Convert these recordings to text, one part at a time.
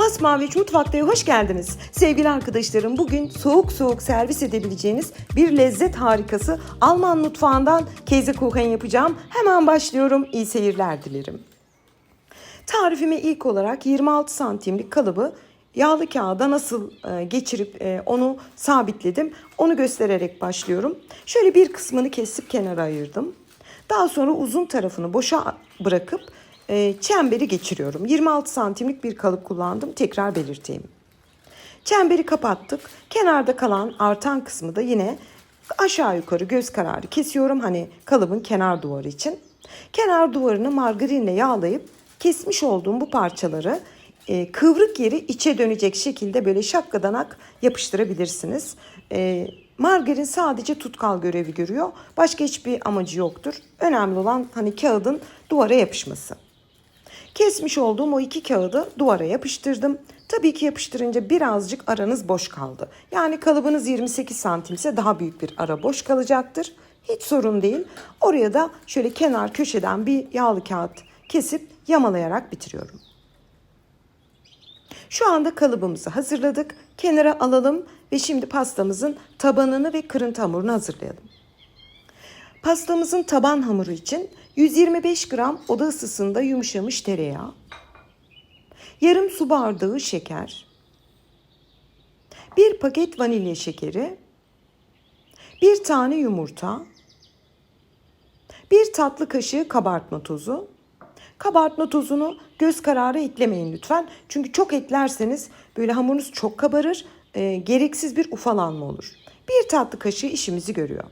Masmavi Mutfak'ta hoş geldiniz. Sevgili arkadaşlarım bugün soğuk soğuk servis edebileceğiniz bir lezzet harikası Alman mutfağından Käsekuchen yapacağım. Hemen başlıyorum. İyi seyirler dilerim. Tarifime ilk olarak 26 santimlik kalıbı yağlı kağıda nasıl e, geçirip e, onu sabitledim. Onu göstererek başlıyorum. Şöyle bir kısmını kesip kenara ayırdım. Daha sonra uzun tarafını boşa bırakıp çemberi geçiriyorum. 26 santimlik bir kalıp kullandım. Tekrar belirteyim. Çemberi kapattık. Kenarda kalan artan kısmı da yine aşağı yukarı göz kararı kesiyorum. Hani kalıbın kenar duvarı için. Kenar duvarını margarinle yağlayıp kesmiş olduğum bu parçaları e, kıvrık yeri içe dönecek şekilde böyle şakkadanak yapıştırabilirsiniz. E, margarin sadece tutkal görevi görüyor. Başka hiçbir amacı yoktur. Önemli olan hani kağıdın duvara yapışması. Kesmiş olduğum o iki kağıdı duvara yapıştırdım. Tabii ki yapıştırınca birazcık aranız boş kaldı. Yani kalıbınız 28 santimse daha büyük bir ara boş kalacaktır. Hiç sorun değil. Oraya da şöyle kenar köşeden bir yağlı kağıt kesip yamalayarak bitiriyorum. Şu anda kalıbımızı hazırladık. Kenara alalım ve şimdi pastamızın tabanını ve kırıntı hamurunu hazırlayalım. Pastamızın taban hamuru için 125 gram oda ısısında yumuşamış tereyağı, yarım su bardağı şeker, bir paket vanilya şekeri, bir tane yumurta, bir tatlı kaşığı kabartma tozu. Kabartma tozunu göz kararı eklemeyin lütfen. Çünkü çok eklerseniz böyle hamurunuz çok kabarır, e, gereksiz bir ufalanma olur. Bir tatlı kaşığı işimizi görüyor.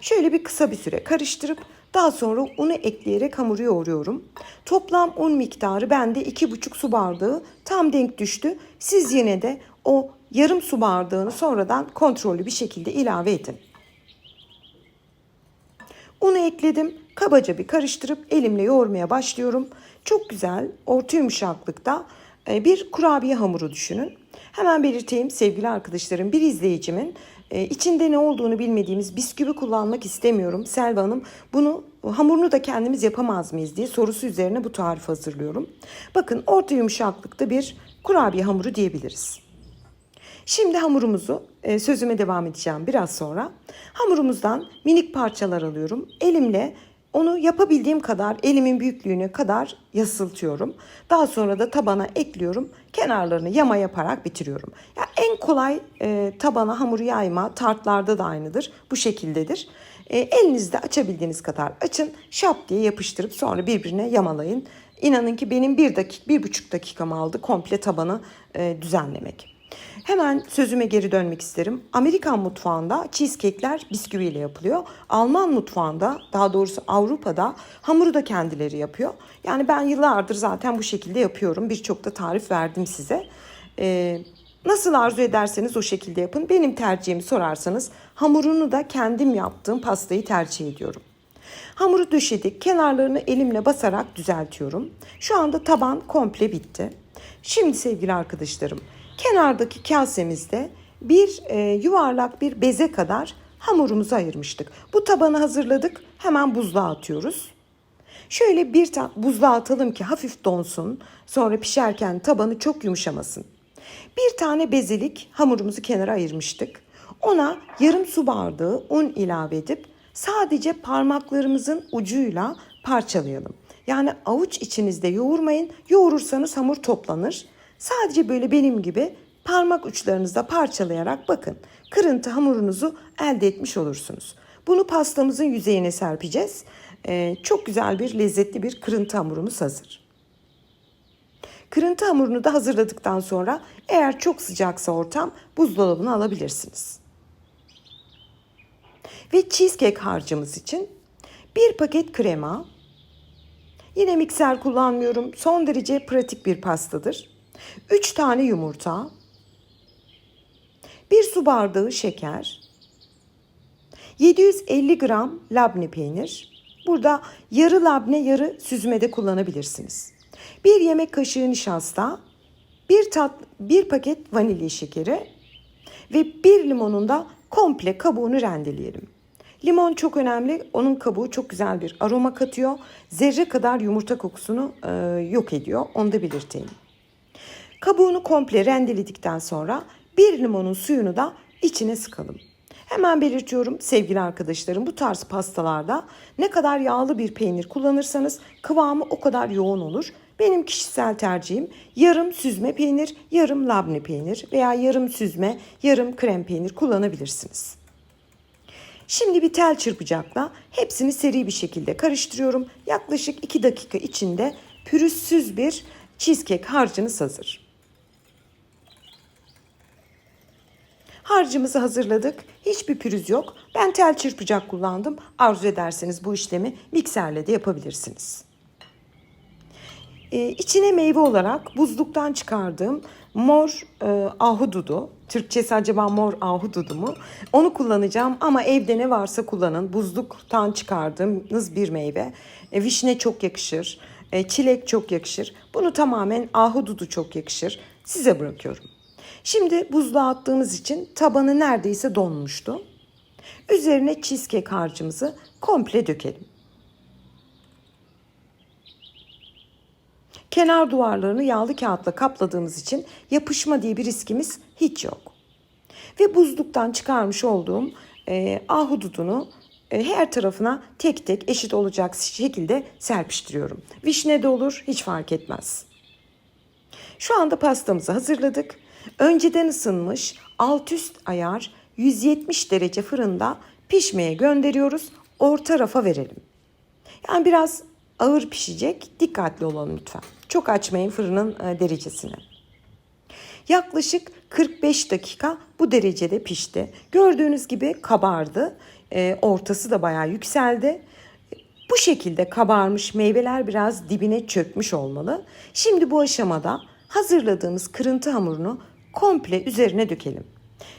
Şöyle bir kısa bir süre karıştırıp daha sonra unu ekleyerek hamuru yoğuruyorum. Toplam un miktarı bende 2,5 su bardağı tam denk düştü. Siz yine de o yarım su bardağını sonradan kontrollü bir şekilde ilave edin. Unu ekledim. Kabaca bir karıştırıp elimle yoğurmaya başlıyorum. Çok güzel, orta yumuşaklıkta e, bir kurabiye hamuru düşünün. Hemen belirteyim sevgili arkadaşlarım bir izleyicimin e, içinde ne olduğunu bilmediğimiz bisküvi kullanmak istemiyorum. Selva Hanım bunu hamurunu da kendimiz yapamaz mıyız diye sorusu üzerine bu tarifi hazırlıyorum. Bakın orta yumuşaklıkta bir kurabiye hamuru diyebiliriz. Şimdi hamurumuzu e, sözüme devam edeceğim biraz sonra. Hamurumuzdan minik parçalar alıyorum. Elimle onu yapabildiğim kadar elimin büyüklüğüne kadar yasıltıyorum. Daha sonra da tabana ekliyorum. Kenarlarını yama yaparak bitiriyorum. Ya en kolay e, tabana hamuru yayma tartlarda da aynıdır. Bu şekildedir. E, elinizde açabildiğiniz kadar açın. Şap diye yapıştırıp sonra birbirine yamalayın. İnanın ki benim bir dakika, bir buçuk dakikamı aldı komple tabanı e, düzenlemek. Hemen sözüme geri dönmek isterim. Amerikan mutfağında cheesecake'ler bisküviyle yapılıyor. Alman mutfağında, daha doğrusu Avrupa'da hamuru da kendileri yapıyor. Yani ben yıllardır zaten bu şekilde yapıyorum. Birçok da tarif verdim size. Ee, nasıl arzu ederseniz o şekilde yapın. Benim tercihimi sorarsanız hamurunu da kendim yaptığım pastayı tercih ediyorum. Hamuru döşedik. Kenarlarını elimle basarak düzeltiyorum. Şu anda taban komple bitti. Şimdi sevgili arkadaşlarım kenardaki kasemizde bir e, yuvarlak bir beze kadar hamurumuzu ayırmıştık. Bu tabanı hazırladık. Hemen buzluğa atıyoruz. Şöyle bir buzluğa atalım ki hafif donsun. Sonra pişerken tabanı çok yumuşamasın. Bir tane bezelik hamurumuzu kenara ayırmıştık. Ona yarım su bardağı un ilave edip sadece parmaklarımızın ucuyla parçalayalım. Yani avuç içinizde yoğurmayın. Yoğurursanız hamur toplanır. Sadece böyle benim gibi parmak uçlarınızda parçalayarak bakın. Kırıntı hamurunuzu elde etmiş olursunuz. Bunu pastamızın yüzeyine serpeceğiz. Ee, çok güzel bir lezzetli bir kırıntı hamurumuz hazır. Kırıntı hamurunu da hazırladıktan sonra eğer çok sıcaksa ortam buzdolabına alabilirsiniz. Ve cheesecake harcımız için bir paket krema, yine mikser kullanmıyorum son derece pratik bir pastadır. 3 tane yumurta, 1 su bardağı şeker, 750 gram labne peynir. Burada yarı labne yarı süzme de kullanabilirsiniz. 1 yemek kaşığı nişasta, 1 tat bir paket vanilya şekeri ve 1 limonun da komple kabuğunu rendeleyelim. Limon çok önemli. Onun kabuğu çok güzel bir aroma katıyor. Zerre kadar yumurta kokusunu e, yok ediyor. Onu da belirteyim. Kabuğunu komple rendeledikten sonra bir limonun suyunu da içine sıkalım. Hemen belirtiyorum sevgili arkadaşlarım bu tarz pastalarda ne kadar yağlı bir peynir kullanırsanız kıvamı o kadar yoğun olur. Benim kişisel tercihim yarım süzme peynir, yarım labne peynir veya yarım süzme, yarım krem peynir kullanabilirsiniz. Şimdi bir tel çırpacakla hepsini seri bir şekilde karıştırıyorum. Yaklaşık 2 dakika içinde pürüzsüz bir cheesecake harcınız hazır. Harcımızı hazırladık. Hiçbir pürüz yok. Ben tel çırpacak kullandım. Arzu ederseniz bu işlemi mikserle de yapabilirsiniz. Ee, içine meyve olarak buzluktan çıkardığım mor e, ahududu. Türkçesi acaba mor ahududu mu? Onu kullanacağım ama evde ne varsa kullanın. Buzluktan çıkardığınız bir meyve. E, vişne çok yakışır. E, çilek çok yakışır. Bunu tamamen ahududu çok yakışır. Size bırakıyorum. Şimdi buzluğa attığımız için tabanı neredeyse donmuştu. Üzerine cheesecake harcımızı komple dökelim. Kenar duvarlarını yağlı kağıtla kapladığımız için yapışma diye bir riskimiz hiç yok. Ve buzluktan çıkarmış olduğum e, ahududunu e, her tarafına tek tek eşit olacak şekilde serpiştiriyorum. Vişne de olur hiç fark etmez. Şu anda pastamızı hazırladık. Önceden ısınmış alt üst ayar 170 derece fırında pişmeye gönderiyoruz. Orta rafa verelim. Yani biraz ağır pişecek. Dikkatli olalım lütfen. Çok açmayın fırının e, derecesini. Yaklaşık 45 dakika bu derecede pişti. Gördüğünüz gibi kabardı. E, ortası da bayağı yükseldi. Bu şekilde kabarmış meyveler biraz dibine çökmüş olmalı. Şimdi bu aşamada hazırladığımız kırıntı hamurunu komple üzerine dökelim.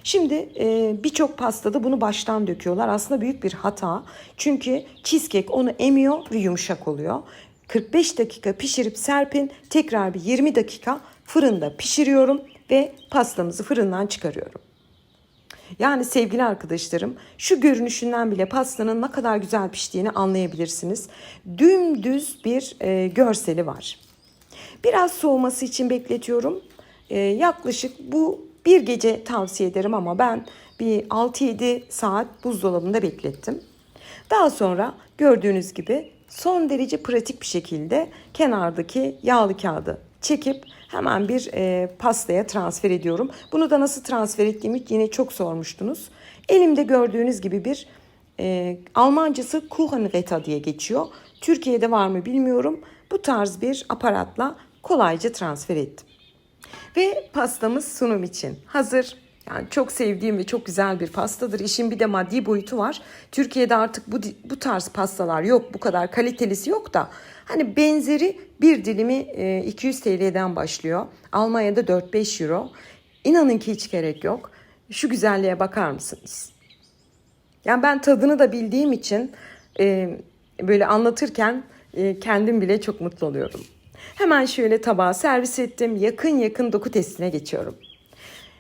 Şimdi e, birçok pastada bunu baştan döküyorlar. Aslında büyük bir hata. Çünkü cheesecake onu emiyor ve yumuşak oluyor. 45 dakika pişirip serpin. Tekrar bir 20 dakika fırında pişiriyorum ve pastamızı fırından çıkarıyorum. Yani sevgili arkadaşlarım şu görünüşünden bile pastanın ne kadar güzel piştiğini anlayabilirsiniz. Dümdüz bir e, görseli var. Biraz soğuması için bekletiyorum. E, yaklaşık bu bir gece tavsiye ederim ama ben bir 6-7 saat buzdolabında beklettim. Daha sonra gördüğünüz gibi son derece pratik bir şekilde kenardaki yağlı kağıdı çekip hemen bir e, pastaya transfer ediyorum. Bunu da nasıl transfer ettiğimi yine çok sormuştunuz. Elimde gördüğünüz gibi bir e, Almancası Kuchenretta diye geçiyor. Türkiye'de var mı bilmiyorum. Bu tarz bir aparatla kolayca transfer ettim. Ve pastamız sunum için hazır. Yani çok sevdiğim ve çok güzel bir pastadır. İşin bir de maddi boyutu var. Türkiye'de artık bu bu tarz pastalar yok. Bu kadar kalitelisi yok da hani benzeri bir dilimi 200 TL'den başlıyor. Almanya'da 4-5 euro. İnanın ki hiç gerek yok. Şu güzelliğe bakar mısınız? Yani ben tadını da bildiğim için e, böyle anlatırken e, kendim bile çok mutlu oluyorum. Hemen şöyle tabağa servis ettim. Yakın yakın doku testine geçiyorum.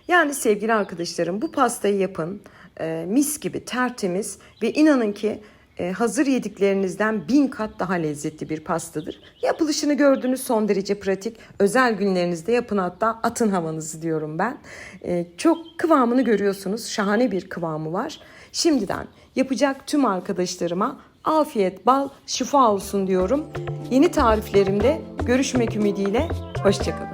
Yani sevgili arkadaşlarım bu pastayı yapın. E, mis gibi tertemiz ve inanın ki e, hazır yediklerinizden bin kat daha lezzetli bir pastadır. Yapılışını gördünüz son derece pratik. Özel günlerinizde yapın hatta atın havanızı diyorum ben. E, çok kıvamını görüyorsunuz. Şahane bir kıvamı var. Şimdiden yapacak tüm arkadaşlarıma afiyet, bal, şifa olsun diyorum. Yeni tariflerimde görüşmek ümidiyle. Hoşçakalın.